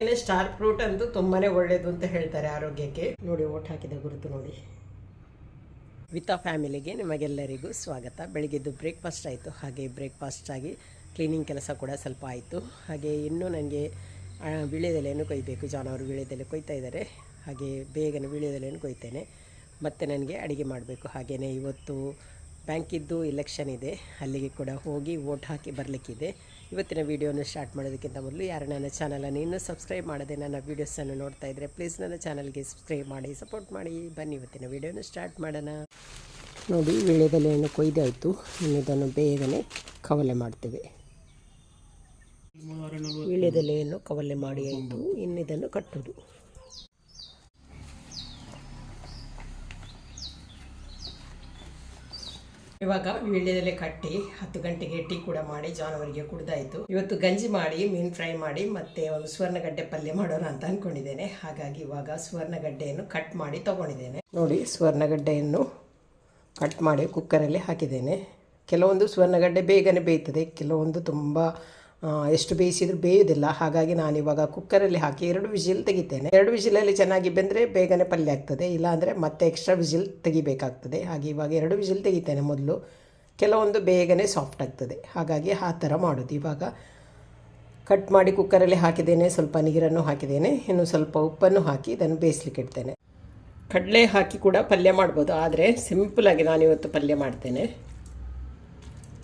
Star fruit ಅಂತೂ ತುಂಬಾನೇ ಒಳ್ಳೇದು ಅಂತ ಹೇಳ್ತಾರೆ ಆರೋಗ್ಯಕ್ಕೆ. ನೋಡಿ ಓಟ್ ಹಾಕಿದ ಗುರುತು ನೋಡಿ. ವಿತಾ ಫ್ಯಾಮಿಲಿಗೆ ನಿಮಗೆಲ್ಲರಿಗೂ ಸ್ವಾಗತ. ಬೆಳಿಗ್ಗೆದ್ದು ಬ್ರೇಕ್ಫಾಸ್ಟ್ ಆಯಿತು. ಹಾಗೆ ಬ್ರೇಕ್ಫಾಸ್ಟ್ ಆಗಿ ಕ್ಲೀನಿಂಗ್ ಕೆಲಸ ಕೂಡ ಸ್ವಲ್ಪ ಆಯಿತು. ಹಾಗೆ ಇನ್ನೂ ನನಗೆ ವೀಳ್ಯದೆಲೆಯನ್ನು ಕೊಯ್ಬೇಕು. ಜಾನವರು ವೀಳ್ಯದೆಲೆ ಕೊಯ್ತಾ ಇದ್ದಾರೆ. ಹಾಗೆ ಬೇಗನೆ ವೀಳ್ಯದೆಲೆಯನ್ನು ಕೊಯ್ತೇನೆ. ಮತ್ತು ನನಗೆ ಅಡುಗೆ ಮಾಡಬೇಕು. ಹಾಗೆಯೇ ಇವತ್ತು ಬ್ಯಾಂಕಿದ್ದು ಇಲೆಕ್ಷನ್ ಇದೆ. ಅಲ್ಲಿಗೆ ಕೂಡ ಹೋಗಿ ವೋಟ್ ಹಾಕಿ ಬರಲಿಕ್ಕಿದೆ. ಇವತ್ತಿನ ವೀಡಿಯೋನ ಸ್ಟಾರ್ಟ್ ಮಾಡೋದಕ್ಕಿಂತ ಮೊದಲು ಯಾರು ನನ್ನ ಚಾನಲನ್ನು ಇನ್ನೂ ಸಬ್ಸ್ಕ್ರೈಬ್ ಮಾಡದೆ ನನ್ನ ವೀಡಿಯೋಸನ್ನು ನೋಡ್ತಾ ಇದ್ದರೆ ಪ್ಲೀಸ್ ನನ್ನ ಚಾನಲ್ಗೆ ಸಬ್ಸ್ಕ್ರೈಬ್ ಮಾಡಿ ಸಪೋರ್ಟ್ ಮಾಡಿ. ಬನ್ನಿ ಇವತ್ತಿನ ವೀಡಿಯೋನ ಸ್ಟಾರ್ಟ್ ಮಾಡೋಣ. ನೋಡಿ ವೀಳ್ಯದೆಲೆಯನ್ನು ಕೊಯ್ದಾಯಿತು ಇದನ್ನು ಬೇಗನೆ ಕವಲೆ ಮಾಡ್ತೇವೆ. ವೀಳ್ಯದೆಲೆಯನ್ನು ಕವಲೆ ಮಾಡಿ ಆಯಿತು. ಇನ್ನು ಇದನ್ನು ಇವಾಗ ವೀಳ್ಯದಲ್ಲೇ ಕಟ್ಟಿ ಹತ್ತು ಗಂಟೆಗೆ ಟೀ ಕೂಡ ಮಾಡಿ ಜಾನುವಾರಿಗೆ ಕುಡ್ದಾಯಿತು. ಇವತ್ತು ಗಂಜಿ ಮಾಡಿ, ಮೀನು ಫ್ರೈ ಮಾಡಿ, ಮತ್ತೆ ಒಂದು ಸುವರ್ಣಗಡ್ಡೆ ಪಲ್ಯ ಮಾಡೋಣ ಅಂತ ಅನ್ಕೊಂಡಿದ್ದೇನೆ. ಹಾಗಾಗಿ ಇವಾಗ ಸುವರ್ಣಗಡ್ಡೆಯನ್ನು ಕಟ್ ಮಾಡಿ ತಗೊಂಡಿದ್ದೇನೆ. ನೋಡಿ, ಸುವರ್ಣಗಡ್ಡೆಯನ್ನು ಕಟ್ ಮಾಡಿ ಕುಕ್ಕರಲ್ಲಿ ಹಾಕಿದ್ದೇನೆ. ಕೆಲವೊಂದು ಸುವರ್ಣಗಡ್ಡೆ ಬೇಗನೆ ಬೇಯ್ತದೆ, ಕೆಲವೊಂದು ತುಂಬ ಎಷ್ಟು ಬೇಯಿಸಿದ್ರು ಬೇಯೋದಿಲ್ಲ ಹಾಗಾಗಿ ನಾನು ಇವಾಗ ಕುಕ್ಕರಲ್ಲಿ ಹಾಕಿ ಎರಡು ವಿಜಿಲ್ ತೆಗಿತೇನೆ. ಎರಡು ವಿಜಿಲಲ್ಲಿ ಚೆನ್ನಾಗಿ ಬೆಂದರೆ ಬೇಗನೆ ಪಲ್ಯ ಆಗ್ತದೆ. ಇಲ್ಲಾಂದರೆ ಮತ್ತೆ ಎಕ್ಸ್ಟ್ರಾ ವಿಜಿಲ್ ತೆಗಿಬೇಕಾಗ್ತದೆ. ಹಾಗೆ ಇವಾಗ ಎರಡು ವಿಜಿಲ್ ತೆಗಿತೇನೆ ಮೊದಲು. ಕೆಲವೊಂದು ಬೇಗನೆ ಸಾಫ್ಟ್ ಆಗ್ತದೆ. ಹಾಗಾಗಿ ಆ ಥರ ಮಾಡೋದು. ಇವಾಗ ಕಟ್ ಮಾಡಿ ಕುಕ್ಕರಲ್ಲಿ ಹಾಕಿದ್ದೇನೆ. ಸ್ವಲ್ಪ ನೀರನ್ನು ಹಾಕಿದ್ದೇನೆ. ಇನ್ನು ಸ್ವಲ್ಪ ಉಪ್ಪನ್ನು ಹಾಕಿ ಇದನ್ನು ಬೇಯಿಸ್ಲಿಕ್ಕೆ ಇಡ್ತೇನೆ. ಕಡಲೆ ಹಾಕಿ ಕೂಡ ಪಲ್ಯ ಮಾಡ್ಬೋದು. ಆದರೆ ಸಿಂಪಲಾಗಿ ನಾನಿವತ್ತು ಪಲ್ಯ ಮಾಡ್ತೇನೆ.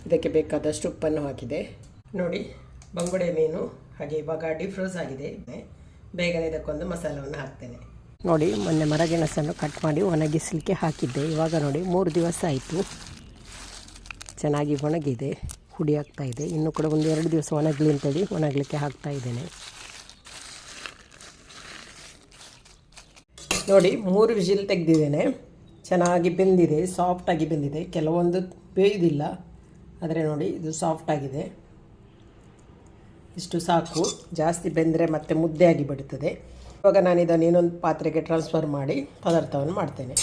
ಇದಕ್ಕೆ ಬೇಕಾದಷ್ಟು ಉಪ್ಪನ್ನು ಹಾಕಿದೆ. ನೋಡಿ. ಬಂಗುಡೆ ಮೀನು, ಹಾಗೆ ಇವಾಗ ಡಿಫ್ರೋಸ್ ಆಗಿದೆ. ಬೇಗನೆ ಇದಕ್ಕೊಂದು ಮಸಾಲವನ್ನು ಹಾಕ್ತೇನೆ. ನೋಡಿ, ಮೊನ್ನೆ ಮರಗೆಣಸನ್ನು ಕಟ್ ಮಾಡಿ ಒಣಗಿಸಲಿಕ್ಕೆ ಹಾಕಿದ್ದೆ. ಇವಾಗ ನೋಡಿ, ಮೂರು ದಿವಸ ಆಯಿತು. ಚೆನ್ನಾಗಿ ಒಣಗಿದೆ, ಹುಡಿ ಆಗ್ತಾ ಇದೆ. ಇನ್ನು ಕೂಡ ಒಂದು ಎರಡು ದಿವಸ ಒಣಗಲಿ ಅಂತೇಳಿ ಒಣಗಲಿಕ್ಕೆ ಹಾಕ್ತಾ ಇದ್ದೇನೆ. ನೋಡಿ, ಮೂರು ವಿಜಿಲ್ ತೆಗೆದಿದ್ದೇನೆ. ಚೆನ್ನಾಗಿ ಬೆಂದಿದೆ ಸಾಫ್ಟಾಗಿ ಬೆಂದಿದೆ. ಕೆಲವೊಂದು ಬೇಯ್ದಿಲ್ಲ. ಆದರೆ ನೋಡಿ, ಇದು ಸಾಫ್ಟ್ ಆಗಿದೆ. ಇಷ್ಟು ಸಾಕು. ಜಾಸ್ತಿ ಬೆಂದರೆ ಮತ್ತೆ ಮುದ್ದೆಯಾಗಿ ಬಿಡುತ್ತದೆ ಇವಾಗ ನಾನು ಇದನ್ನು ಇನ್ನೊಂದು ಪಾತ್ರೆಗೆ ಟ್ರಾನ್ಸ್ಫರ್ ಮಾಡಿ ಪದಾರ್ಥವನ್ನು ಮಾಡ್ತೇನೆ.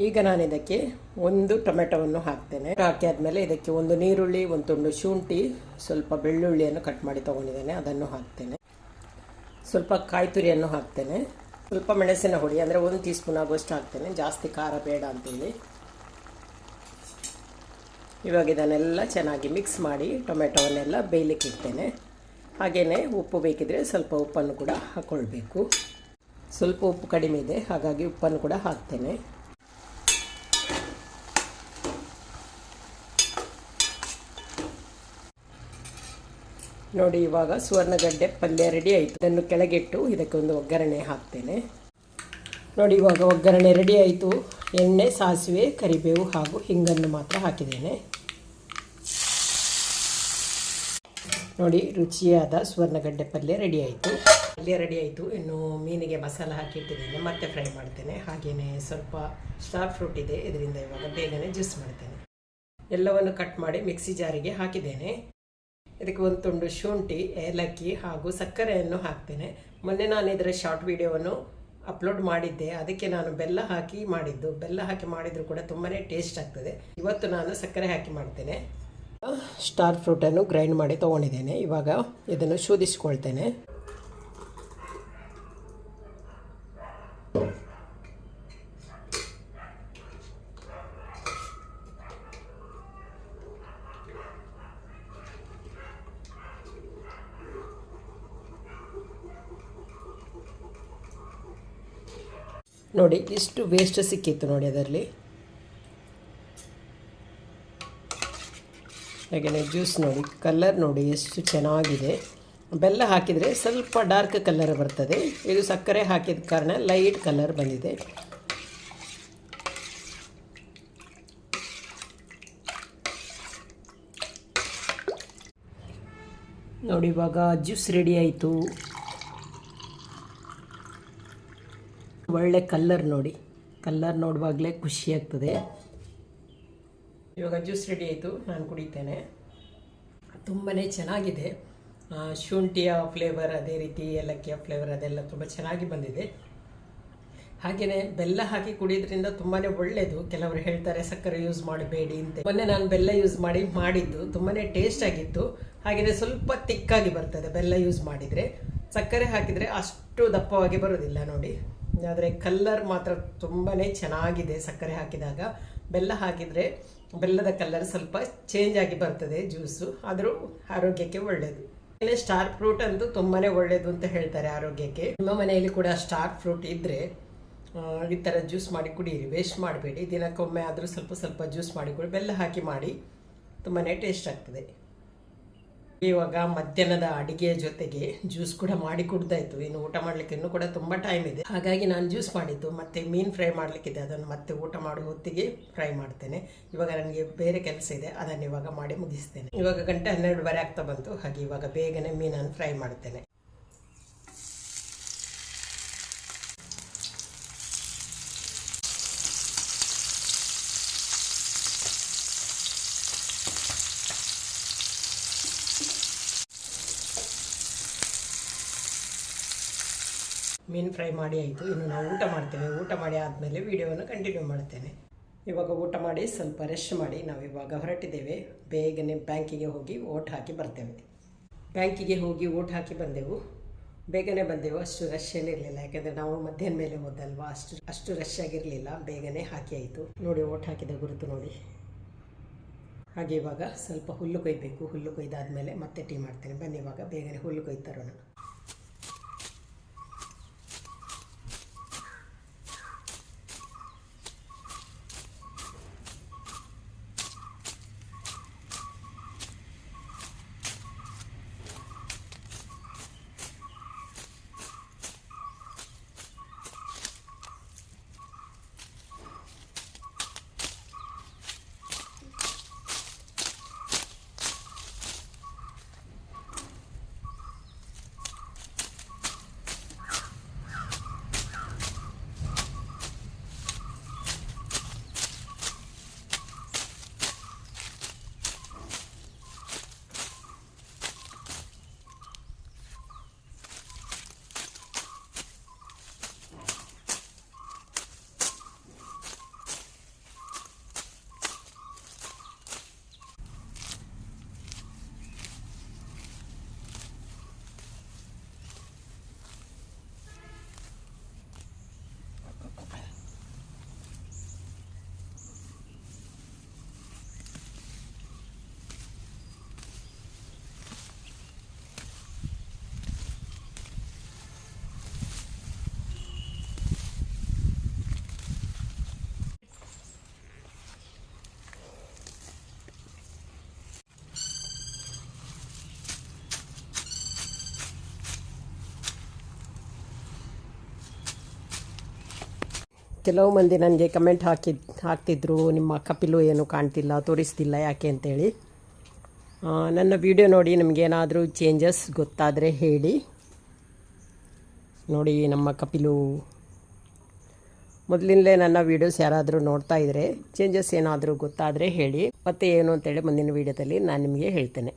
ಈಗ ನಾನು ಇದಕ್ಕೆ ಒಂದು ಟೊಮೆಟೊವನ್ನು ಹಾಕ್ತೇನೆ. ಹಾಕಿ ಆದಮೇಲೆ ಇದಕ್ಕೆ ಒಂದು ನೀರುಳ್ಳಿ, ಒಂದು ತುಂಡು ಶುಂಠಿ, ಸ್ವಲ್ಪ ಬೆಳ್ಳುಳ್ಳಿಯನ್ನು ಕಟ್ ಮಾಡಿ ತೊಗೊಂಡಿದ್ದೇನೆ. ಅದನ್ನು ಹಾಕ್ತೇನೆ. ಸ್ವಲ್ಪ ಕಾಯಿ ತುರಿಯನ್ನು ಹಾಕ್ತೇನೆ. ಸ್ವಲ್ಪ ಮೆಣಸಿನ ಹುಡಿ ಅಂದರೆ ಒಂದು ಟೀ ಸ್ಪೂನ್ ಆಗುವಷ್ಟು ಹಾಕ್ತೇನೆ. ಜಾಸ್ತಿ ಖಾರ ಬೇಡ ಅಂತೇಳಿ. ಇವಾಗ ಇದನ್ನೆಲ್ಲ ಚೆನ್ನಾಗಿ ಮಿಕ್ಸ್ ಮಾಡಿ ಟೊಮೆಟೊವನ್ನೆಲ್ಲ ಬೇಯಲಿಕ್ಕೆ ಇಡ್ತೇನೆ. ಹಾಗೆಯೇ ಉಪ್ಪು ಬೇಕಿದ್ರೆ ಸ್ವಲ್ಪ ಉಪ್ಪನ್ನು ಕೂಡ ಹಾಕ್ಕೊಳ್ಬೇಕು ಸ್ವಲ್ಪ ಉಪ್ಪು ಕಡಿಮೆ ಇದೆ, ಹಾಗಾಗಿ ಉಪ್ಪನ್ನು ಕೂಡ ಹಾಕ್ತೇನೆ. ನೋಡಿ, ಇವಾಗ ಸುವರ್ಣಗಡ್ಡೆ ಪಲ್ಯ ರೆಡಿ ಆಯಿತು. ಇದನ್ನು ಕೆಳಗಿಟ್ಟು ಇದಕ್ಕೆ ಒಂದು ಒಗ್ಗರಣೆ ಹಾಕ್ತೇನೆ. ನೋಡಿ, ಇವಾಗ ಒಗ್ಗರಣೆ ರೆಡಿ ಆಯಿತು. ಎಣ್ಣೆ, ಸಾಸಿವೆ, ಕರಿಬೇವು ಹಾಗೂ ಹಿಂಗನ್ನು ಮಾತ್ರ ಹಾಕಿದ್ದೇನೆ. ನೋಡಿ, ರುಚಿಯಾದ ಸುವರ್ಣಗಡ್ಡೆ ಪಲ್ಯ ರೆಡಿ ಆಯಿತು. ಪಲ್ಯ ರೆಡಿ ಆಯಿತು. ಇನ್ನು ಮೀನಿಗೆ ಮಸಾಲ ಹಾಕಿಟ್ಟಿದ್ದೇನೆ. ಮತ್ತೆ ಫ್ರೈ ಮಾಡ್ತೇನೆ. ಹಾಗೆಯೇ ಸ್ವಲ್ಪ ಸ್ಟಾರ್ ಫ್ರೂಟ್ ಇದೆ. ಇದರಿಂದ ಇವಾಗ ಬೇಗನೆ ಜ್ಯೂಸ್ ಮಾಡ್ತೇನೆ. ಎಲ್ಲವನ್ನು ಕಟ್ ಮಾಡಿ ಮಿಕ್ಸಿ ಜಾರಿಗೆ ಹಾಕಿದ್ದೇನೆ. ಇದಕ್ಕೆ ಒಂದು ತುಂಡು ಶುಂಠಿ, ಏಲಕ್ಕಿ ಹಾಗೂ ಸಕ್ಕರೆಯನ್ನು ಹಾಕ್ತೇನೆ. ಮೊನ್ನೆ ನಾನು ಇದರ ಶಾರ್ಟ್ ವಿಡಿಯೋವನ್ನು ಅಪ್ಲೋಡ್ ಮಾಡಿದ್ದೆ. ಅದಕ್ಕೆ ನಾನು ಬೆಲ್ಲ ಹಾಕಿ ಮಾಡಿದ್ದು. ಬೆಲ್ಲ ಹಾಕಿ ಮಾಡಿದರೂ ಕೂಡ ತುಂಬಾ ಟೇಸ್ಟ್ ಆಗ್ತದೆ. ಇವತ್ತು ನಾನು ಸಕ್ಕರೆ ಹಾಕಿ ಮಾಡ್ತೇನೆ. ಸ್ಟಾರ್ ಫ್ರೂಟನ್ನು ಗ್ರೈಂಡ್ ಮಾಡಿ ತೊಗೊಂಡಿದ್ದೇನೆ. ಇವಾಗ ಇದನ್ನು ಶೋಧಿಸ್ಕೊಳ್ತೇನೆ. ನೋಡಿ ಇಷ್ಟು ವೇಸ್ಟ್ ಸಿಕ್ಕಿತ್ತು ನೋಡಿ ಅದರಲ್ಲಿ. ಹಾಗೆಯೇ ಜ್ಯೂಸ್ ನೋಡಿ ಕಲ್ಲರ್ ನೋಡಿ ಎಷ್ಟು ಚೆನ್ನಾಗಿದೆ. ಬೆಲ್ಲ ಹಾಕಿದರೆ ಸ್ವಲ್ಪ ಡಾರ್ಕ್ ಕಲ್ಲರ್ ಬರ್ತದೆ. ಇದು ಸಕ್ಕರೆ ಹಾಕಿದ ಕಾರಣ ಲೈಟ್ ಕಲರ್ ಬಂದಿದೆ. ನೋಡಿ, ಇವಾಗ ಜ್ಯೂಸ್ ರೆಡಿ ಆಯಿತು. ಒಳ್ಳೆ ಕಲ್ಲರ್ ನೋಡಿ. ಕಲ್ಲರ್ ನೋಡುವಾಗಲೇ ಖುಷಿ ಆಗ್ತದೆ. ಇವಾಗ ಜ್ಯೂಸ್ ರೆಡಿ ಆಯಿತು, ನಾನು ಕುಡಿತೇನೆ. ತುಂಬಾ ಚೆನ್ನಾಗಿದೆ. ಶುಂಠಿಯ ಫ್ಲೇವರ್ ಅದೇ ರೀತಿ, ಏಲಕ್ಕಿಯ ಫ್ಲೇವರ್ ಅದೆಲ್ಲ ತುಂಬ ಚೆನ್ನಾಗಿ ಬಂದಿದೆ. ಹಾಗೆಯೇ ಬೆಲ್ಲ ಹಾಕಿ ಕುಡಿಯೋದ್ರಿಂದ ತುಂಬಾನೇ ಒಳ್ಳೆಯದು ಕೆಲವರು ಹೇಳ್ತಾರೆ, ಸಕ್ಕರೆ ಯೂಸ್ ಮಾಡಬೇಡಿ ಅಂತ. ಮೊನ್ನೆ ನಾನು ಬೆಲ್ಲ ಯೂಸ್ ಮಾಡಿ, ಮಾಡಿದ್ದು ತುಂಬಾ ಟೇಸ್ಟ್ ಆಗಿತ್ತು. ಹಾಗೆಯೇ ಸ್ವಲ್ಪ ತಿಕ್ಕಾಗಿ ಬರ್ತದೆ ಬೆಲ್ಲ ಯೂಸ್ ಮಾಡಿದರೆ. ಸಕ್ಕರೆ ಹಾಕಿದರೆ ಅಷ್ಟು ದಪ್ಪವಾಗಿ ಬರೋದಿಲ್ಲ ನೋಡಿ. ಆದರೆ ಕಲ್ಲರ್ ಮಾತ್ರ ತುಂಬಾ ಚೆನ್ನಾಗಿದೆ ಸಕ್ಕರೆ ಹಾಕಿದಾಗ. ಬೆಲ್ಲ ಹಾಕಿದರೆ ಬೆಲ್ಲದ ಕಲರ್ ಸ್ವಲ್ಪ ಚೇಂಜ್ ಆಗಿ ಬರ್ತದೆ ಜ್ಯೂಸು ಆದರೂ ಆರೋಗ್ಯಕ್ಕೆ ಒಳ್ಳೆಯದು ಇನ್ನು ಸ್ಟಾರ್ ಫ್ರೂಟ್ ಅಂತೂ ತುಂಬಾ ಒಳ್ಳೆಯದು ಅಂತ ಹೇಳ್ತಾರೆ ಆರೋಗ್ಯಕ್ಕೆ. ನಿಮ್ಮ ಮನೆಯಲ್ಲಿ ಕೂಡ ಸ್ಟಾರ್ ಫ್ರೂಟ್ ಇದ್ದರೆ ಈ ಥರ ಜ್ಯೂಸ್ ಮಾಡಿ ಕುಡಿಯಿರಿ ವೇಸ್ಟ್ ಮಾಡಬೇಡಿ. ದಿನಕ್ಕೊಮ್ಮೆ ಆದರೂ ಸ್ವಲ್ಪ ಸ್ವಲ್ಪ ಜ್ಯೂಸ್ ಮಾಡಿ ಕುಡಿ, ಬೆಲ್ಲ ಹಾಕಿ ಮಾಡಿ ತುಂಬಾ ಟೇಸ್ಟ್ ಆಗ್ತದೆ. ಇವಾಗ ಮಧ್ಯಾಹ್ನದ ಅಡಿಗೆಯ ಜೊತೆಗೆ ಜ್ಯೂಸ್ ಕೂಡ ಮಾಡಿ ಕುಡ್ದಾಯ್ತು. ಇನ್ನು ಊಟ ಮಾಡ್ಲಿಕ್ಕೆ ಇನ್ನೂ ಕೂಡ ತುಂಬ ಟೈಮ್ ಇದೆ. ಹಾಗಾಗಿ ನಾನು ಜ್ಯೂಸ್ ಮಾಡಿದ್ದು, ಮತ್ತೆ ಮೀನು ಫ್ರೈ ಮಾಡಲಿಕ್ಕಿದೆ. ಅದನ್ನು ಮತ್ತೆ ಊಟ ಮಾಡುವ ಹೊತ್ತಿಗೆ ಫ್ರೈ ಮಾಡ್ತೇನೆ. ಇವಾಗ ನನಗೆ ಬೇರೆ ಕೆಲಸ ಇದೆ. ಅದನ್ನು ಇವಾಗ ಮಾಡಿ ಮುಗಿಸ್ತೇನೆ. ಇವಾಗ ಗಂಟೆ ಹನ್ನೆರಡುವರೆ ಆಗ್ತಾ ಬಂತು. ಹಾಗೆ ಇವಾಗ ಬೇಗನೆ ಮೀನನ್ನು ಫ್ರೈ ಮಾಡ್ತೇನೆ. ಮೀನು ಫ್ರೈ ಮಾಡಿ ಆಯಿತು. ಇನ್ನು ನಾವು ಊಟ ಮಾಡ್ತೇವೆ. ಊಟ ಮಾಡಿ ಆದಮೇಲೆ ವೀಡಿಯೋವನ್ನು ಕಂಟಿನ್ಯೂ ಮಾಡ್ತೇನೆ. ಇವಾಗ ಊಟ ಮಾಡಿ ಸ್ವಲ್ಪ ರೆಸ್ಟ್ ಮಾಡಿ. ನಾವು ಇವಾಗ ಹೊರಟಿದ್ದೇವೆ. ಬೇಗನೆ ಬ್ಯಾಂಕಿಗೆ ಹೋಗಿ ಓಟ್ ಹಾಕಿ ಬರ್ತೇವೆ. ಬ್ಯಾಂಕಿಗೆ ಹೋಗಿ ಓಟ್ ಹಾಕಿ ಬಂದೆವು. ಬೇಗನೆ ಬಂದೆವು. ಅಷ್ಟು ರಶ್ ಏನಿರಲಿಲ್ಲ ಯಾಕೆಂದರೆ ನಾವು ಮಧ್ಯಾಹ್ನ ಮೇಲೆ ಹೋದಲ್ವಾ? ಅಷ್ಟು ಅಷ್ಟು ರಶ್ ಆಗಿರಲಿಲ್ಲ. ಬೇಗನೆ ಹಾಕಿ ಆಯಿತು. ನೋಡಿ ಓಟ್ ಹಾಕಿದ ಗುರುತು ನೋಡಿ. ಹಾಗೆ ಇವಾಗ ಸ್ವಲ್ಪ ಹುಲ್ಲು ಕೊಯ್ಬೇಕು. ಹುಲ್ಲು ಕೊಯ್ದಾದ್ಮೇಲೆ ಮತ್ತೆ ಟೀ ಮಾಡ್ತೇನೆ. ಬನ್ನಿ ಇವಾಗ. ಬೇಗನೆ ಹುಲ್ಲು ಕೊಯ್ದು ತರೋಣ. ಕೆಲವು ಮಂದಿ ನನಗೆ ಕಮೆಂಟ್ ಹಾಕಿ, ಹಾಕ್ತಿದ್ರು, ನಿಮ್ಮ ಕಪಿಲು ಏನು ಕಾಣ್ತಿಲ್ಲ, ತೋರಿಸ್ತಿಲ್ಲ ಯಾಕೆ ಅಂತೇಳಿ. ನನ್ನ ವಿಡಿಯೋ ನೋಡಿ ನಿಮಗೇನಾದರೂ ಚೇಂಜಸ್ ಗೊತ್ತಾದರೆ ಹೇಳಿ. ನೋಡಿ ನಮ್ಮ ಕಪಿಲು. ಮೊದಲಿಂದಲೇ ನನ್ನ ವೀಡಿಯೋಸ್ ಯಾರಾದರೂ ನೋಡ್ತಾ ಇದ್ದರೆ ಚೇಂಜಸ್ ಏನಾದರೂ ಗೊತ್ತಾದರೆ ಹೇಳಿ. ಮತ್ತೆ ಏನು ಅಂತೇಳಿ ಮುಂದಿನ ವೀಡಿಯೋದಲ್ಲಿ ನಾನು ನಿಮಗೆ ಹೇಳ್ತೇನೆ.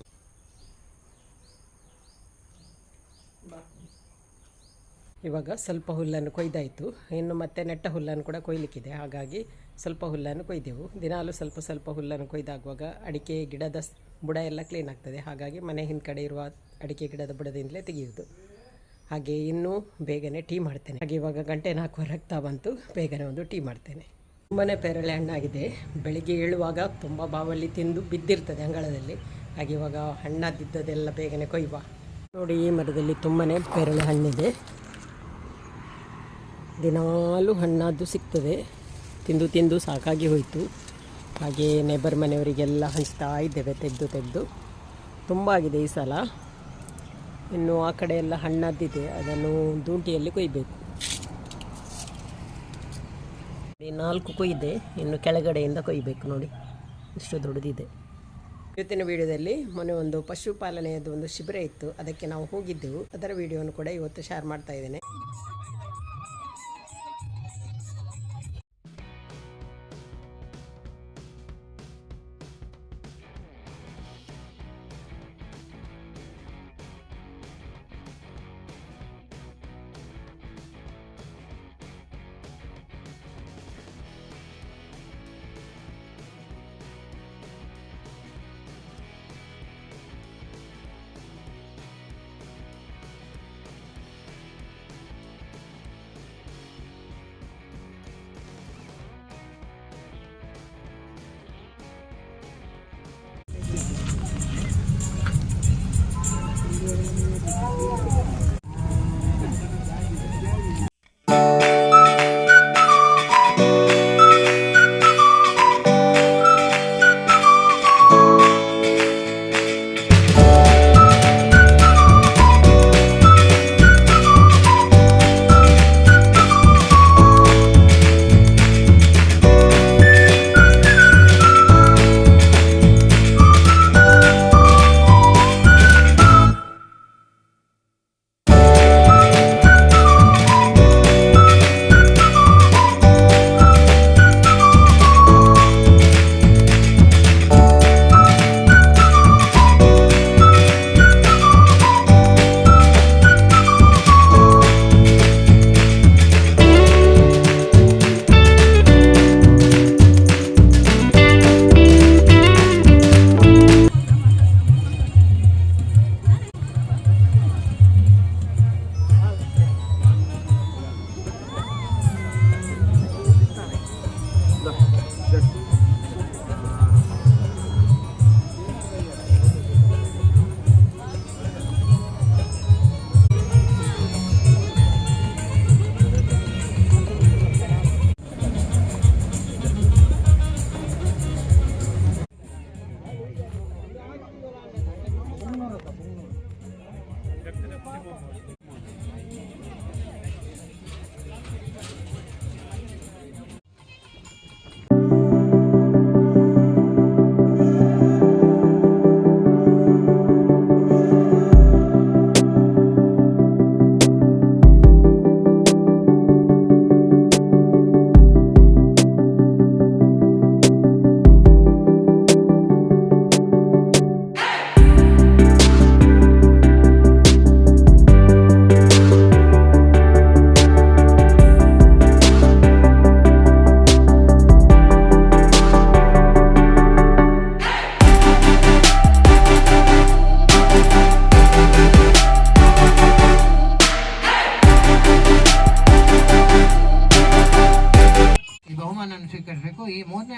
ಇವಾಗ ಸ್ವಲ್ಪ ಹುಲ್ಲನ್ನು ಕೊಯ್ದಾಯಿತು. ಇನ್ನು ಮತ್ತೆ ನೆಟ್ಟ ಹುಲ್ಲನ್ನು ಕೂಡ ಕೊಯ್ಲಿಕ್ಕಿದೆ. ಹಾಗಾಗಿ ಸ್ವಲ್ಪ ಹುಲ್ಲನ್ನು ಕೊಯ್ದೆವು. ದಿನಾಲು ಸ್ವಲ್ಪ ಸ್ವಲ್ಪ ಹುಲ್ಲನ್ನು ಕೊಯ್ದಾಗುವಾಗ ಅಡಿಕೆ ಗಿಡದ ಬುಡ ಎಲ್ಲ ಕ್ಲೀನ್ ಆಗ್ತದೆ. ಹಾಗಾಗಿ ಮನೆ ಹಿಂದ್ಗಡೆ ಇರುವ ಅಡಿಕೆ ಗಿಡದ ಬುಡದಿಂದಲೇ ತೆಗೆಯುವುದು. ಹಾಗೆ ಇನ್ನೂ ಬೇಗನೆ ಟೀ ಮಾಡ್ತೇನೆ. ಹಾಗೆ ಇವಾಗ ಗಂಟೆ ನಾಲ್ಕು ರಕ್ತ ಬಂತು. ಬೇಗನೆ ಒಂದು ಟೀ ಮಾಡ್ತೇನೆ. ತುಂಬಾ ಪೇರಳೆ ಹಣ್ಣಾಗಿದೆ. ಬೆಳಿಗ್ಗೆ ಏಳುವಾಗ ತುಂಬ ಬಾವಲ್ಲಿ ತಿಂದು ಬಿದ್ದಿರ್ತದೆ ಅಂಗಳದಲ್ಲಿ. ಹಾಗೆ ಇವಾಗ ಹಣ್ಣಾದಿದ್ದದೆಲ್ಲ ಬೇಗನೆ ಕೊಯ್ಯುವ ನೋಡಿ, ಈ ಮರದಲ್ಲಿ ತುಂಬಾ ಪೇರಳೆ ಹಣ್ಣಿದೆ. ದಿನಾಲೂ ಹಣ್ಣಾದ್ದು ಸಿಗ್ತದೆ. ತಿಂದು ತಿಂದು ಸಾಕಾಗಿ ಹೋಯಿತು. ಹಾಗೆ ನೇಬರ್ ಮನೆಯವರಿಗೆಲ್ಲ ಹಂಚ್ತಾ ಇದ್ದೇವೆ, ತೆಗೆದು ತೆಗೆದು. ತುಂಬ ಆಗಿದೆ ಈ ಸಲ. ಇನ್ನು ಆ ಕಡೆ ಎಲ್ಲ ಹಣ್ಣಾದ್ದಿದೆ. ಅದನ್ನು ದೂಂಟಿಯಲ್ಲಿ ಕೊಯ್ಬೇಕು. ನಾಲ್ಕು ಕೊಯ್ದೆ. ಇನ್ನು ಕೆಳಗಡೆಯಿಂದ ಕೊಯ್ಬೇಕು ನೋಡಿ. ಇಷ್ಟು ದೊಡ್ಡದಿದೆ. ಇವತ್ತಿನ ವಿಡಿಯೋದಲ್ಲಿ ಮೊನ್ನೆ ಒಂದು ಪಶುಪಾಲನೆಯದ್ದು ಒಂದು ಶಿಬಿರ ಇತ್ತು. ಅದಕ್ಕೆ ನಾವು ಹೋಗಿದ್ದೆವು. ಅದರ ವಿಡಿಯೋವನ್ನು ಕೂಡ ಇವತ್ತು ಶೇರ್ ಮಾಡ್ತಾ ಇದ್ದೇನೆ.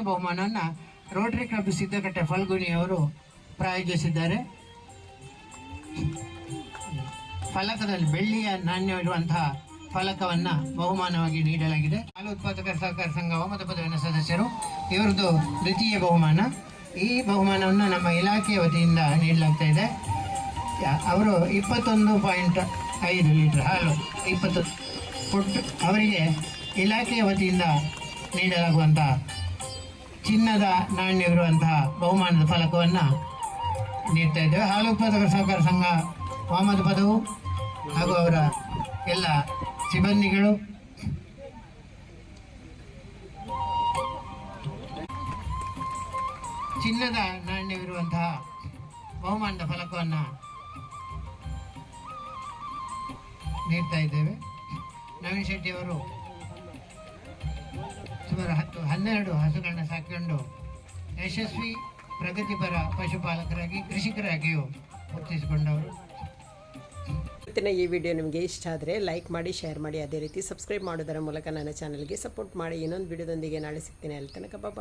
ಬಹುಮಾನವನ್ನು ರೋಟರಿ ಕ್ಲಬ್ ಸಿದ್ದಕಟ್ಟೆ ಫಲ್ಗುಣಿ ಅವರು ಪ್ರಾಯೋಜಿಸಿದ್ದಾರೆ. ಫಲಕದಲ್ಲಿ ಬೆಳ್ಳಿಯ ನಾಣ್ಯ ಇರುವಂತಹ ಫಲಕವನ್ನ ಬಹುಮಾನವಾಗಿ ನೀಡಲಾಗಿದೆ. ಹಾಲು ಉತ್ಪಾದಕರ ಸಹಕಾರ ಸಂಘ ಒಮ್ಮತ ಪದವಿನ ಸದಸ್ಯರು ಇವರದ್ದು ದ್ವಿತೀಯ ಬಹುಮಾನ. ಈ ಬಹುಮಾನವನ್ನು ನಮ್ಮ ಇಲಾಖೆಯ ವತಿಯಿಂದ ನೀಡಲಾಗ್ತಾ ಇದೆ. ಅವರು ಇಪ್ಪತ್ತೊಂದು ಪಾಯಿಂಟ್ ಐದು ಲೀಟರ್ ಹಾಲು, ಇಪ್ಪತ್ತು ಅವರಿಗೆ ಇಲಾಖೆಯ ವತಿಯಿಂದ ನೀಡಲಾಗುವಂಥ ಚಿನ್ನದ ನಾಣ್ಯವಿರುವಂತಹ ಬಹುಮಾನದ ಫಲಕವನ್ನು ನೀಡ್ತಾ ಇದ್ದೇವೆ. ಹಾಲು ಉತ್ಪಾದಕರ ಸಹಕಾರ ಸಂಘ ಮೊಹಮ್ಮದ್ ಪದವು ಹಾಗೂ ಅವರ ಎಲ್ಲ ಸಿಬ್ಬಂದಿಗಳು. ಚಿನ್ನದ ನಾಣ್ಯವಿರುವಂತಹ ಬಹುಮಾನದ ಫಲಕವನ್ನು ನೀಡ್ತಾ ಇದ್ದೇವೆ. ನವೀನ್ ಶೆಟ್ಟಿ ಅವರು ಸುಮಾರು ಹತ್ತು, ಹನ್ನೆರಡು ಹಸುಗಳನ್ನ ಸಾಕಿಕೊಂಡು ಯಶಸ್ವಿ ಪ್ರಗತಿಪರ ಪಶುಪಾಲಕರಾಗಿ, ಕೃಷಿಕರಾಗಿಯೂ ಗುರುತಿಸಿಕೊಂಡವರು. ಇವತ್ತಿನ ಈ ವಿಡಿಯೋ ನಿಮಗೆ ಇಷ್ಟ ಆದರೆ ಲೈಕ್ ಮಾಡಿ ಶೇರ್ ಮಾಡಿ, ಅದೇ ರೀತಿ ಸಬ್ಸ್ಕ್ರೈಬ್ ಮಾಡೋದರ ಮೂಲಕ ನನ್ನ ಚಾನಲ್ಗೆ ಸಪೋರ್ಟ್ ಮಾಡಿ. ಇನ್ನೊಂದು ವಿಡಿಯೋದೊಂದಿಗೆ ನಾಳೆ ಸಿಗ್ತೀನಿ. ಅಲ್ಲಿ ತನಕ ಬಾಯ್